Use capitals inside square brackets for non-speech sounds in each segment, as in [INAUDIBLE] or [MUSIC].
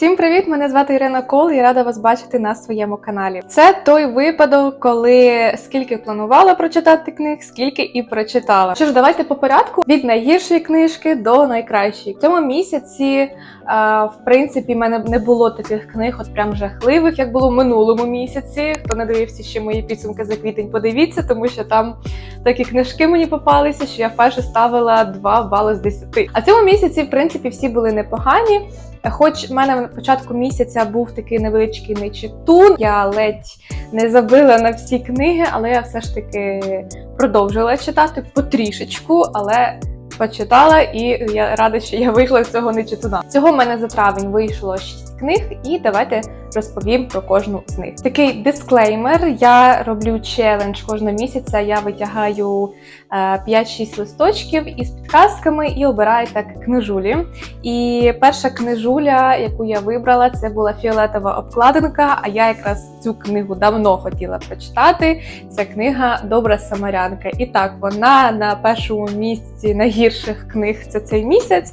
Всім привіт! Мене звати Ірина Кол і рада вас бачити на своєму каналі. Це той випадок, коли скільки планувала прочитати книг, скільки і прочитала. Що ж, давайте по порядку від найгіршої книжки до найкращої. В цьому місяці, в принципі, в мене не було таких книг, от прям жахливих, як було в минулому місяці. Хто не дивився ще мої підсумки за квітень, подивіться, тому що там такі книжки мені попалися, що я вперше ставила 2 бали з 10. А в цьому місяці, в принципі, всі були непогані. Хоч в мене на початку місяця був такий невеличкий нечитун, я ледь не забила на всі книги, але я все ж таки продовжила читати потрішечку, але почитала, і я рада, що я вийшла з цього нечитуна. Цього в мене за травень вийшло 6 книг, і давайте розповім про кожну з них. Такий дисклеймер: я роблю челендж кожного місяця. Я витягаю е, 5-6 листочків із підказками і обираю так книжулі. І перша книжуля, яку я вибрала, це була фіолетова обкладинка. А я якраз цю книгу давно хотіла прочитати. Ця книга Добра Самарянка. І так, вона на першому місці найгірших книг це цей місяць.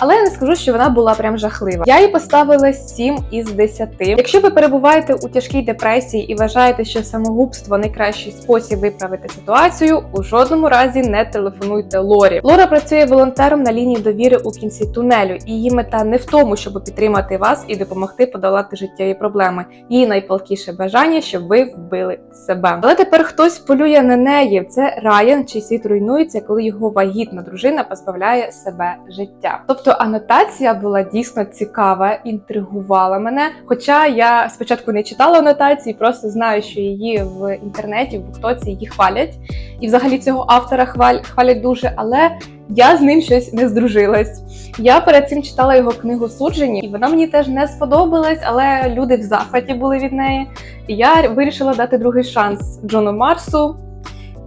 Але я не скажу, що вона була прям жахлива. Я їй поставила 7 із 10. Якщо ви перебуваєте у тяжкій депресії і вважаєте, що самогубство найкращий спосіб виправити ситуацію, у жодному разі не телефонуйте Лорі. Лора працює волонтером на лінії довіри у кінці тунелю, її мета не в тому, щоб підтримати вас і допомогти подолати життєві проблеми. Її найпалкіше бажання, щоб ви вбили себе. Але тепер хтось полює на неї. Це Райан, чий світ руйнується, коли його вагітна дружина позбавляє себе життя. Тобто анотація була дійсно цікава, інтригувала мене. Хоча я спочатку не читала анотації, просто знаю, що її в інтернеті, в буктоці її хвалять, і взагалі цього автора хваль, хвалять дуже, але я з ним щось не здружилась. Я перед цим читала його книгу Суджені, і вона мені теж не сподобалась, але люди в захваті були від неї. І я вирішила дати другий шанс Джону Марсу.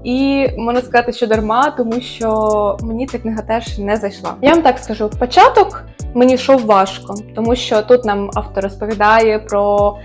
І можна сказати, що дарма, тому що мені ця книга теж не зайшла. Я вам так скажу: початок мені йшов важко, тому що тут нам автор розповідає про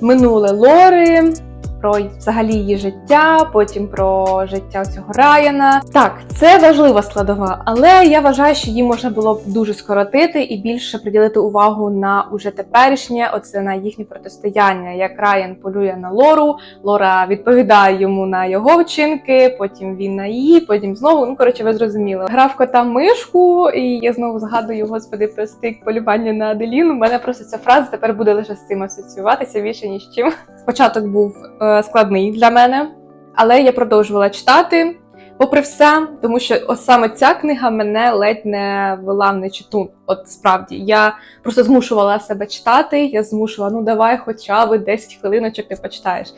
минуле Лори, про взагалі її життя, потім про життя цього Райана. Так, це важлива складова, але я вважаю, що її можна було б дуже скоротити і більше приділити увагу на уже теперішнє, оце на їхнє протистояння. Як Райан полює на Лору, Лора відповідає йому на його вчинки, потім він на її, потім знову. Ну коротше, ви зрозуміли. Грав кота мишку, і я знову згадую, господи, простик полювання на Аделіну. У мене просто ця фраза тепер буде лише з цим асоціюватися більше ніж чим. Початок був е, складний для мене, але я продовжувала читати. Попри все, тому що ось саме ця книга мене ледь не вела в нечиту. От справді, я просто змушувала себе читати. Я змушувала, ну давай, хоча б 10 хвилиночок ти почитаєш.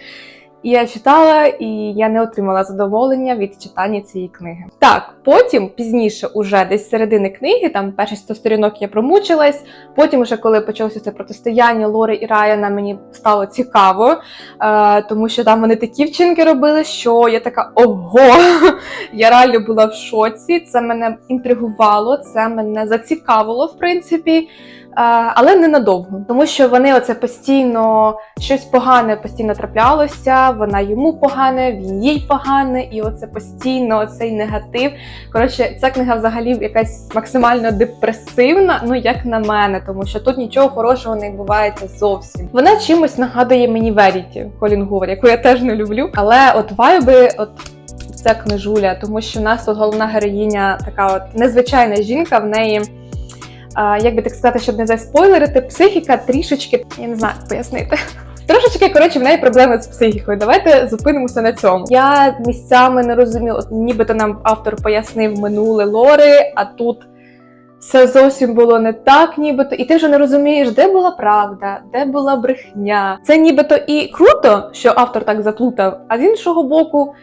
І я читала, і я не отримала задоволення від читання цієї книги. Так, потім пізніше, уже десь середини книги, там перші 100 сторінок я промучилась. Потім, уже коли почалося це протистояння Лори і Райана, мені стало цікаво, е, тому що там вони такі вчинки робили, що я така ого! Я реально була в шоці. Це мене інтригувало, це мене зацікавило, в принципі. Але ненадовго, тому що вони оце постійно щось погане постійно траплялося. Вона йому погане, він їй погане, і оце постійно цей негатив. Коротше, ця книга взагалі якась максимально депресивна, ну як на мене, тому що тут нічого хорошого не відбувається зовсім. Вона чимось нагадує мені Веріті Колін Гувер, яку я теж не люблю. Але от вайби, от. Ця книжуля, тому що в нас тут головна героїня така от незвичайна жінка, в неї як би так сказати, щоб не заспойлерити, психіка трішечки, я не знаю, пояснити. Трошечки, коротше, в неї проблеми з психікою. Давайте зупинимося на цьому. Я місцями не розуміла, нібито нам автор пояснив минуле Лори, а тут все зовсім було не так, нібито. І ти вже не розумієш, де була правда, де була брехня. Це нібито і круто, що автор так заплутав, а з іншого боку.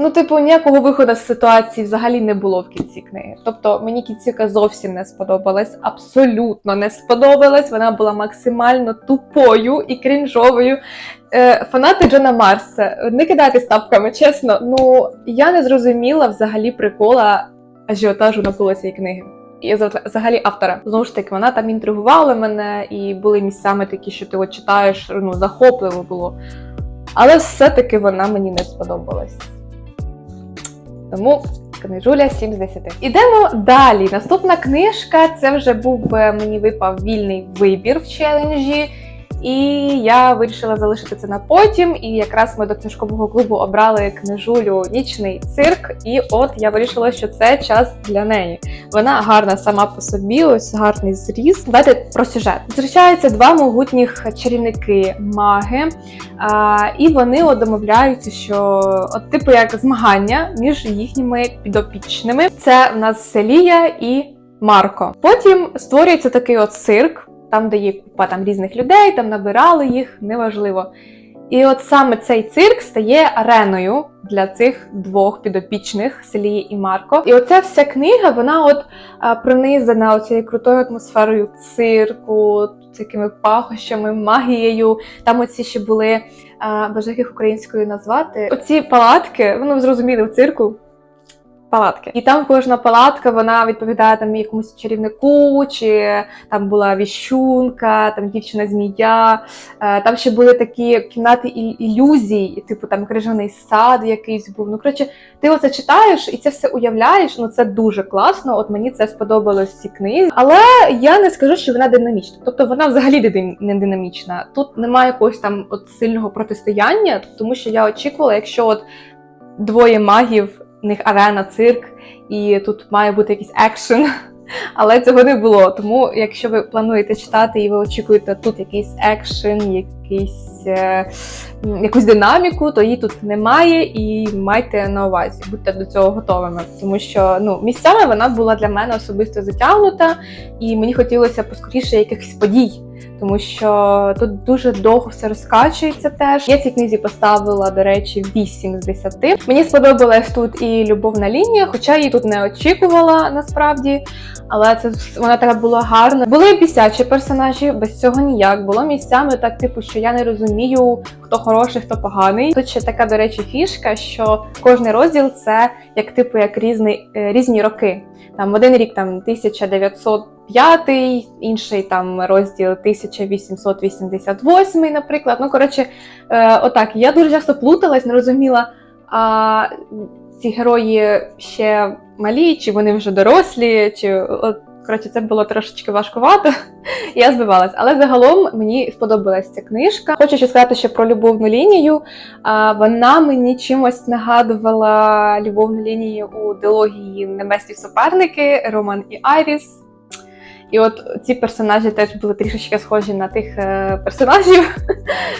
Ну, типу, ніякого виходу з ситуації взагалі не було в кінці книги. Тобто мені кінцівка зовсім не сподобалась, абсолютно не сподобалась. Вона була максимально тупою і крінжовою. Е, Фанати Джона Марса, не кидайте ставками, чесно. Ну я не зрозуміла взагалі прикола ажіотажу навколо цієї книги. І взагалі автора. Знову ж таки, вона там інтригувала мене, і були місцями такі, що ти от читаєш, ну захопливо було. Але все-таки вона мені не сподобалась. Тому книжуля 7 з 10. Ідемо далі. Наступна книжка це вже був е, мені випав вільний вибір в челенджі. І я вирішила залишити це на потім. І якраз ми до книжкового клубу обрали книжулю Нічний цирк. І от я вирішила, що це час для неї. Вона гарна сама по собі, ось гарний зріз. Давайте про сюжет. Зустрічаються два могутніх чарівники маги, а, і вони от домовляються, що от типу як змагання між їхніми підопічними. Це в нас Селія і Марко. Потім створюється такий от цирк там, де є купа там різних людей, там набирали їх, неважливо. І от саме цей цирк стає ареною для цих двох підопічних Селії і Марко. І оця вся книга, вона от пронизана оцією крутою атмосферою цирку, такими пахощами, магією. Там оці ще були боже, їх українською назвати. Оці палатки, ну зрозуміли в цирку палатки. І там кожна палатка вона відповідає там якомусь чарівнику, чи там була віщунка, там дівчина змія. Е, Там ще були такі кімнати ілюзій, типу там крижаний сад якийсь був. Ну коротше, ти оце читаєш і це все уявляєш. Ну це дуже класно. От мені це сподобалось в цій книзі. Але я не скажу, що вона динамічна. Тобто вона взагалі не динамічна. Тут немає якогось там от сильного протистояння, тому що я очікувала, якщо от двоє магів, в них арена, цирк, і тут має бути якийсь екшен. Але цього не було. Тому, якщо ви плануєте читати і ви очікуєте тут якийсь екшен, якийсь, е, якусь динаміку, то її тут немає, і майте на увазі, будьте до цього готовими. Тому що ну, місцями вона була для мене особисто затягнута, і мені хотілося поскоріше якихось подій. Тому що тут дуже довго все розкачується теж. Я цій книзі поставила, до речі, 8 з 10. Мені сподобалась тут і любовна лінія, хоча її тут не очікувала насправді. Але це вона така була гарна. Були бісячі персонажі, без цього ніяк. Було місцями так, типу, що я не розумію, хто хороший, хто поганий. Тут ще така, до речі, фішка, що кожний розділ це як типу як різний, е, різні роки. Там один рік там 1905, інший там розділ 1888, наприклад. Ну коротше, е, отак. Я дуже часто плуталась, не розуміла. А ці герої ще малі, чи вони вже дорослі, чи от коротше, це було трошечки важкувато. [LAUGHS] Я збивалась. Але загалом мені сподобалась ця книжка. Хочу ще сказати ще про любовну лінію. Вона мені чимось нагадувала любовну лінію у дилогії Немесні суперники Роман і Айріс. І от ці персонажі теж були трішечки схожі на тих е, персонажів,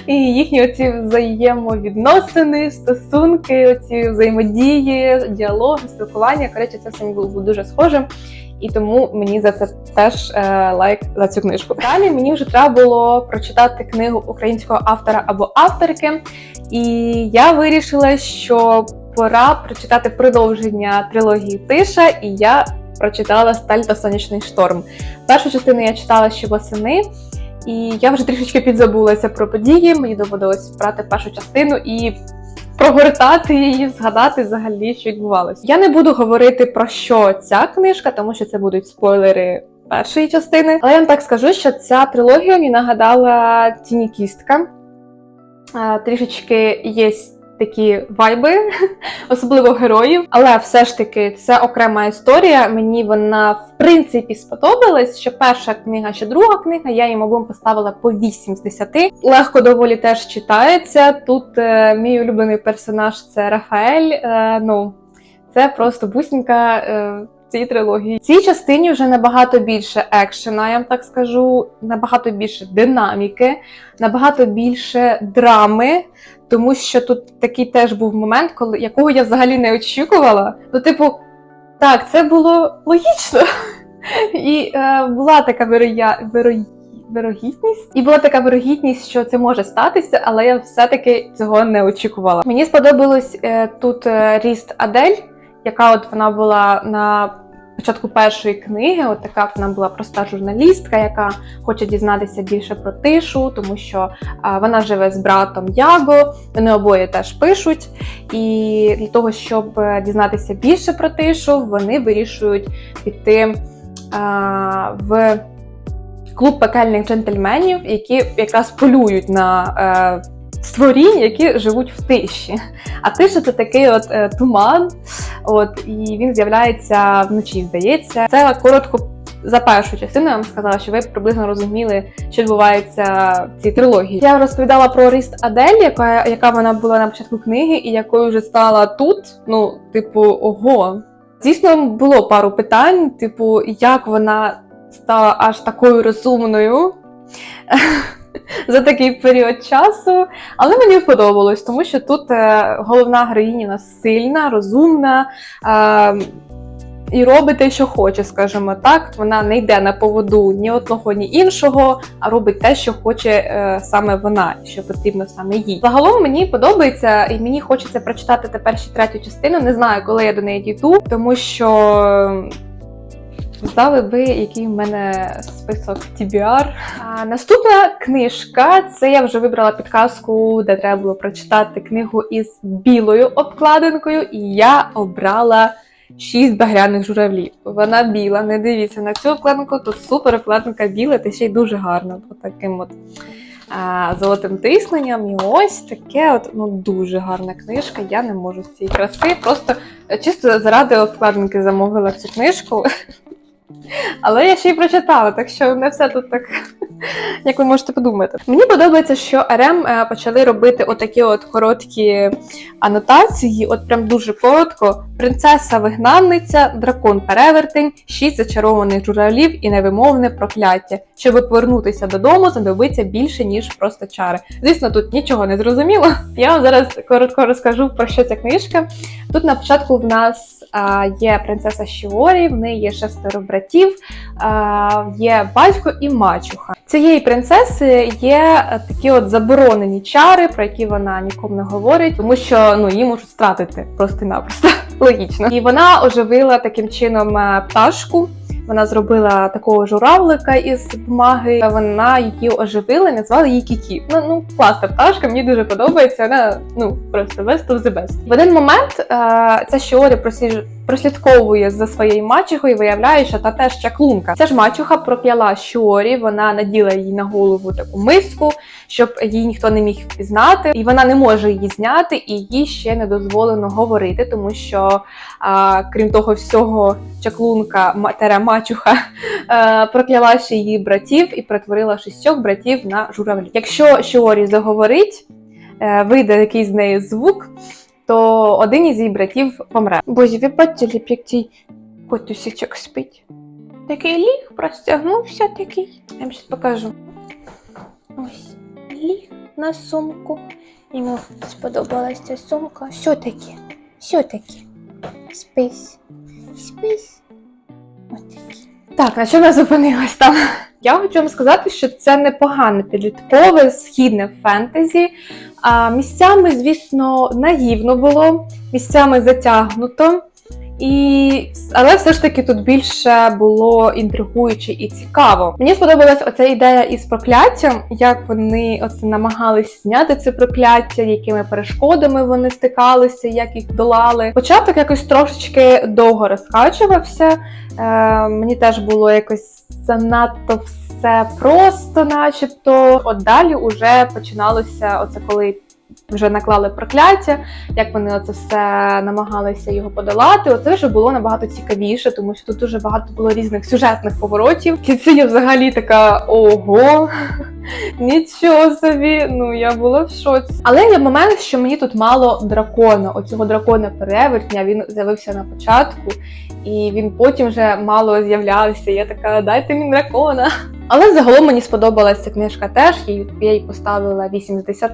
і їхні оці взаємовідносини, стосунки, оці взаємодії, діалоги, спілкування. Коротше, це все було дуже схожим. І тому мені за це теж е, лайк за цю книжку. Далі мені вже треба було прочитати книгу українського автора або авторки, і я вирішила, що пора прочитати продовження трилогії Тиша, і я прочитала Сталь та сонячний шторм. Першу частину я читала ще восени, і я вже трішечки підзабулася про події. Мені доводилось брати першу частину і прогортати її, згадати взагалі, що відбувалося. Я не буду говорити про що ця книжка, тому що це будуть спойлери першої частини. Але я вам так скажу, що ця трилогія мені нагадала Тіні Кістка. Е, Трішечки є такі вайби, [LAUGHS] особливо героїв. Але все ж таки це окрема історія. Мені вона в принципі сподобалась. Що перша книга, що друга книга, я їм обом поставила по 8 з 10. Легко доволі теж читається. Тут е, мій улюблений персонаж це Рафаель. Е, ну, це просто бусінька. Е, Цій трилогії. В цій частині вже набагато більше екшена, я вам так скажу, набагато більше динаміки, набагато більше драми, тому що тут такий теж був момент, коли якого я взагалі не очікувала. Ну, типу, так, це було логічно. І е, була така вироя... виро... вирогідність, і була така вирогідність, що це може статися, але я все-таки цього не очікувала. Мені сподобалось е, тут е, ріст Адель, яка от вона була на початку першої книги. От така вона була проста журналістка, яка хоче дізнатися більше про тишу, тому що вона живе з братом Яго. Вони обоє теж пишуть. І для того, щоб е, дізнатися більше про тишу, вони вирішують піти в клуб пекельних джентльменів, які якраз полюють на. Створінь, які живуть в тиші. А тиша це такий от е, туман, от і він з'являється вночі, здається. Це коротко. За першу частину я вам сказала, що ви приблизно розуміли, що відбувається в цій трилогії. Я розповідала про Ріст Адель, яка, яка вона була на початку книги, і якою вже стала тут. Ну, типу, ого. Звісно, було пару питань, типу, як вона стала аж такою розумною [LAUGHS] [LAUGHS] за такий період часу. Але мені сподобалось, тому що тут е, головна героїня сильна, розумна. Е, і робить те, що хоче, скажімо так. Вона не йде на поводу ні одного, ні іншого, а робить те, що хоче е, саме вона, що потрібно саме їй. Загалом мені подобається, і мені хочеться прочитати тепер ще третю частину. Не знаю, коли я до неї дійду, тому що. Знали ви, який в мене список TBR. А, наступна книжка це я вже вибрала підказку, де треба було прочитати книгу із білою обкладинкою, і я обрала шість багряних журавлів. Вона біла, не дивіться на цю обкладинку, тут супер обкладинка біла, та ще й дуже гарна. От таким от а, золотим тисненням. І ось таке от ну дуже гарна книжка. Я не можу з цієї краси. Просто чисто заради обкладинки замовила цю книжку. Але я ще й прочитала, так що не все тут так, як ви можете подумати. Мені подобається, що РМ е, почали робити отакі от короткі анотації, от прям дуже коротко. Принцеса вигнанниця, дракон перевертень, шість зачарованих журавлів і невимовне прокляття. Щоб повернутися додому, знадобиться більше, ніж просто чари. Звісно, тут нічого не зрозуміло. [LAUGHS] Я вам зараз коротко розкажу про що ця книжка. Тут на початку в нас а, є принцеса Шіорі, в неї є шестеро братів, а, є батько і мачуха. Цієї принцеси є е, такі от заборонені чари, про які вона нікому не говорить, тому що ну її можуть стратити просто-напросто. [LAUGHS] Логічно. І вона оживила таким чином е, пташку. Вона зробила такого журавлика із бумаги. Вона її оживила і назвала її Кікі. Ну, ну класна пташка, мені дуже подобається. Вона ну просто best of the best. В один момент е, ця Шіорі просліж- прослідковує за своєю мачухою і виявляє, що та теж чаклунка. Ця ж мачуха прокляла Шіорі, вона наділа їй на голову таку миску, щоб її ніхто не міг впізнати, і вона не може її зняти, і їй ще не дозволено говорити, тому що а, крім того всього, чаклунка матера мачуха е, прокляла ще її братів і перетворила шістьох братів на журавлів. Якщо Шіорі заговорить, е, вийде якийсь з неї звук, то один із її братів помре. Боже, ви бачили, як цей котусічок спить? Такий ліг простягнувся такий. Я вам щось покажу. Ось ліг на сумку. Йому сподобалася ця сумка. Що таке? Що таке? Спись. Спись. Так, на чому я зупинилась там? Я хочу вам сказати, що це непогане підліткове східне фентезі. А місцями, звісно, наївно було, місцями затягнуто. І... Але все ж таки тут більше було інтригуюче і цікаво. Мені сподобалась оця ідея із прокляттям, як вони оце намагались зняти це прокляття, якими перешкодами вони стикалися, як їх долали. Початок якось трошечки довго розкачувався. Е, мені теж було якось занадто все просто, начебто. От далі вже починалося оце коли. Вже наклали прокляття, як вони оце все намагалися його подолати. Оце вже було набагато цікавіше, тому що тут дуже багато було різних сюжетних поворотів. Кінці я взагалі така ого, [LAUGHS] нічого собі. Ну я була в шоці. Але є момент, що мені тут мало дракона. Оцього дракона перевертня він з'явився на початку, і він потім вже мало з'являвся. Я така, дайте мені дракона. Але загалом мені сподобалася книжка теж. Я їй поставила 8 з 10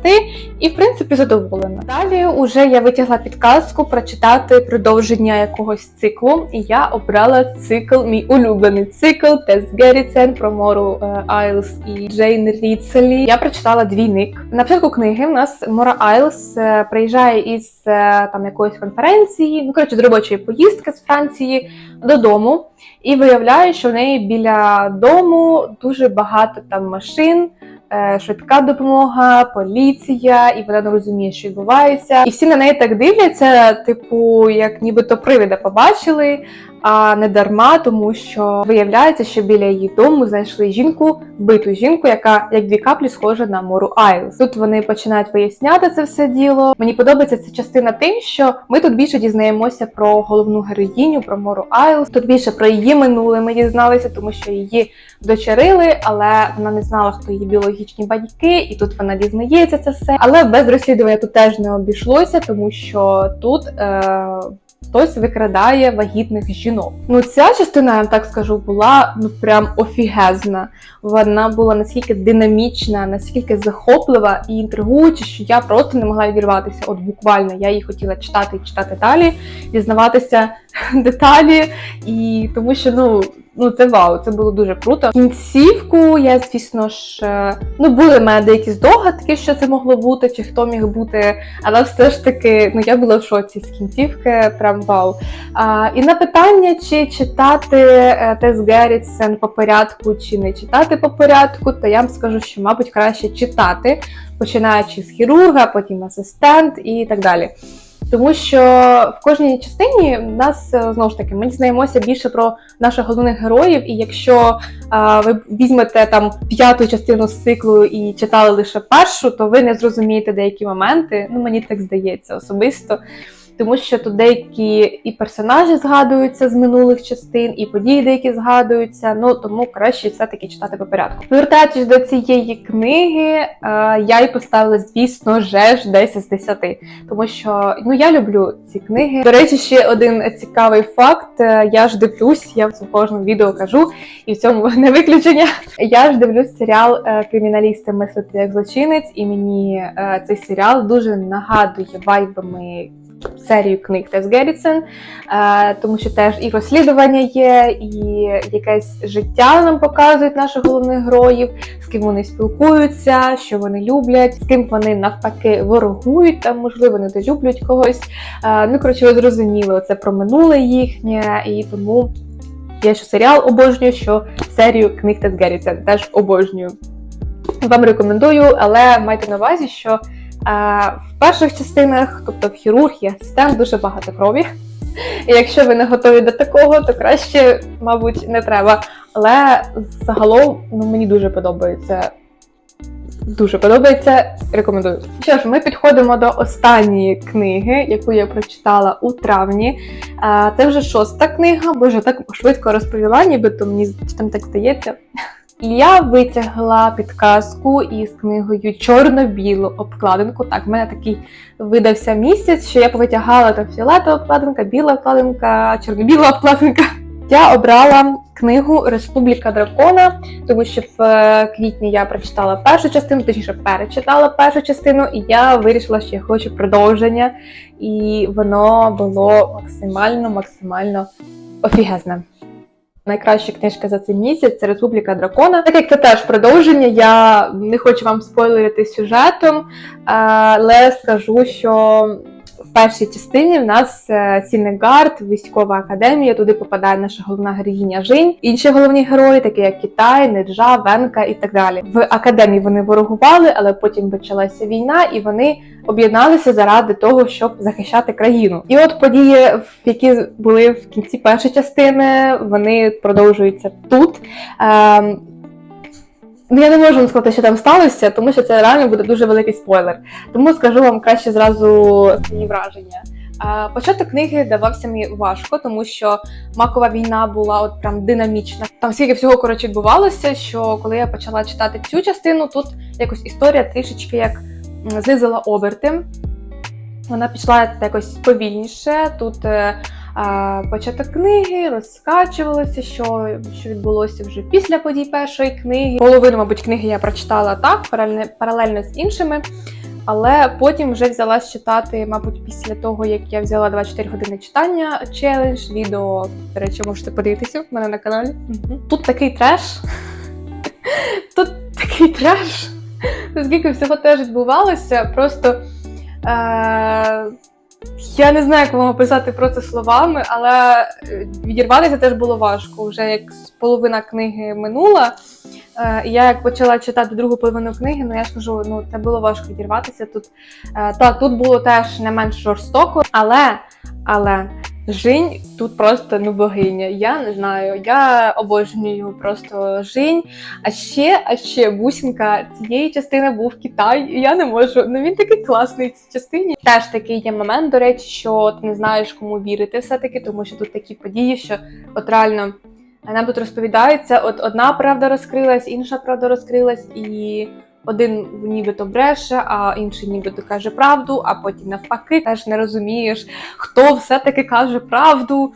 і, в принципі, задоволена. Далі уже я витягла підказку прочитати продовження якогось циклу, і я обрала цикл, мій улюблений цикл Тес Герріцен про Мору е, Айлс і Джейн Ріцелі. Я прочитала двійник. На початку книги в нас Мора Айлс е, приїжджає із е, там якоїсь конференції, ну коротше, з робочої поїздки з Франції додому. І виявляє, що в неї біля дому дуже багато там машин, е, швидка допомога, поліція, і вона не розуміє, що відбувається. І всі на неї так дивляться, типу, як нібито привида побачили. А не дарма, тому що виявляється, що біля її дому знайшли жінку, вбиту жінку, яка як дві каплі схожа на Мору Айлс. Тут вони починають виясняти це все діло. Мені подобається ця частина тим, що ми тут більше дізнаємося про головну героїню, про Мору Айлс. Тут більше про її минуле ми дізналися, тому що її дочерили, але вона не знала, хто її біологічні батьки, і тут вона дізнається це все. Але без розслідування тут теж не обійшлося, тому що тут. Е- Хтось викрадає вагітних жінок. Ну ця частина, я вам так скажу, була ну прям офігезна. Вона була наскільки динамічна, наскільки захоплива і інтригуюча, що я просто не могла відірватися. От буквально я її хотіла читати і читати далі, дізнаватися [LAUGHS] деталі, і тому що ну. Ну, це вау, це було дуже круто. Кінцівку я, звісно ж, е, ну були в мене деякі здогадки, що це могло бути, чи хто міг бути, але все ж таки, ну я була в шоці з кінцівки, прям вау. А, і на питання, чи читати е, Тес Геррітсен по порядку, чи не читати по порядку, то я вам скажу, що, мабуть, краще читати, починаючи з хірурга, потім асистент і так далі. Тому що в кожній частині нас е, знову ж таки ми дізнаємося більше про наших головних героїв. І якщо а, ви візьмете там п'яту частину з циклу і читали лише першу, то ви не зрозумієте деякі моменти. Ну мені так здається особисто. Тому що тут деякі і персонажі згадуються з минулих частин, і події деякі згадуються. Ну тому краще все-таки читати по порядку. Повертаючись до цієї книги, е, я й поставила, звісно, же ж 10 з 10. Тому що ну я люблю ці книги. До речі, ще один цікавий факт. Е, Я ж дивлюсь, я в кожному відео кажу, і в цьому не виключення. Я ж дивлюсь серіал е, Криміналісти мислити як злочинець, і мені цей серіал дуже нагадує вайбами серію книг Тес Геррітсен, е, тому що теж і розслідування є, і якесь життя нам показують наших головних героїв, з ким вони спілкуються, що вони люблять, з ким вони навпаки ворогують, там можливо не недолюблюють когось. Е, ну коротше, ви зрозуміли, це про минуле їхнє, і тому я що серіал обожнюю, що серію книг Тес Геррітсен теж обожнюю. Вам рекомендую, але майте на увазі, що в перших частинах, тобто в хірург і асистент, дуже багато крові. І якщо ви не готові до такого, то краще, мабуть, не треба. Але загалом ну, мені дуже подобається. Дуже подобається, рекомендую. Що ж, ми підходимо до останньої книги, яку я прочитала у травні. Це вже шоста книга, боже, так швидко розповіла, нібито мені там так здається. Я витягла підказку із книгою Чорно-білу обкладинку. Так, в мене такий видався місяць, що я повитягала там фіолетова обкладинка, біла обкладинка, чорно-біла обкладинка. Я обрала книгу Республіка Дракона, тому що в е, квітні я прочитала першу частину, точніше перечитала першу частину, і я вирішила, що я хочу продовження, і воно було максимально, максимально офігезне. Найкраща книжка за цей місяць це Республіка Дракона. Так як це теж продовження, я не хочу вам спойлерити сюжетом, але скажу, що першій частині в нас е, Сінегард, військова академія, туди попадає наша головна героїня Жінь. Інші головні герої, такі як Китай, Неджа, Венка і так далі. В академії вони ворогували, але потім почалася війна, і вони об'єдналися заради того, щоб захищати країну. І от події, які були в кінці першої частини, вони продовжуються тут. Ну, я не можу сказати, що там сталося, тому що це реально буде дуже великий спойлер. Тому скажу вам краще зразу свої враження. Початок книги давався мені важко, тому що макова війна була от прям динамічна. Там скільки всього коротше відбувалося, що коли я почала читати цю частину, тут якось історія трішечки як знизила оберти. Вона пішла якось повільніше. Тут е, початок книги розкачувалося, що що відбулося вже після подій першої книги. Половину, мабуть, книги я прочитала так, паралельно, паралельно з іншими. Але потім вже взялась читати, мабуть, після того, як я взяла 24 години читання челендж, відео, до речі, можете подивитися в мене на каналі. Тут такий треш. Тут такий треш. Скільки всього теж відбувалося, просто. Е я не знаю, як вам описати це словами, але е, відірватися теж було важко. Вже як половина книги минула. Е, я як почала читати другу половину книги, ну я ж кажу, ну це було важко відірватися тут. Е, та тут було теж не менш жорстоко, але але Жінь тут просто ну богиня. Я не знаю. Я обожнюю просто жінь. А ще, а ще бусінка цієї частини був Китай. І я не можу. Ну він такий класний в цій частині. Теж такий є момент, до речі, що ти не знаєш, кому вірити все-таки, тому що тут такі події, що от реально. Нам тут розповідається, от одна правда розкрилась, інша правда розкрилась, і один нібито бреше, а інший нібито каже правду, а потім навпаки теж не розумієш, хто все-таки каже правду.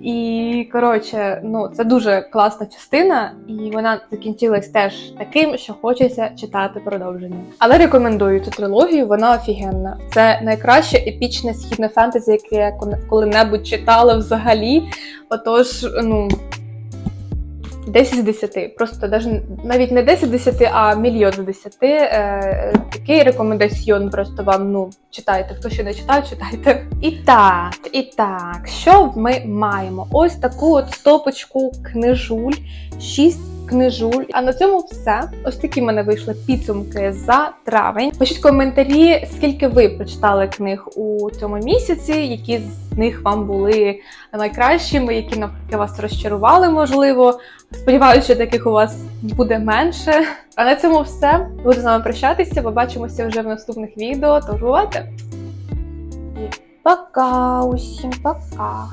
І коротше, ну це дуже класна частина, і вона закінчилась теж таким, що хочеться читати продовження. Але рекомендую цю трилогію, вона офігенна. Це найкраще епічне східне фентезі, яке я коли- коли-небудь читала взагалі. Отож, ну. 10 з 10. Просто навіть не 10 з 10, а мільйон з 10. Е, такий рекомендаціон просто вам, ну, читайте. Хто ще не читав, читайте. І так, і так, що ми маємо? Ось таку от стопочку книжуль, 6 книжуль. А на цьому все. Ось такі в мене вийшли підсумки за травень. Пишіть коментарі, скільки ви прочитали книг у цьому місяці, які з них вам були найкращими, які навпаки вас розчарували, можливо. Сподіваюся, що таких у вас буде менше. А на цьому все. Буду з вами прощатися. Побачимося вже в наступних відео. Тож бувайте! Пока, усім пока!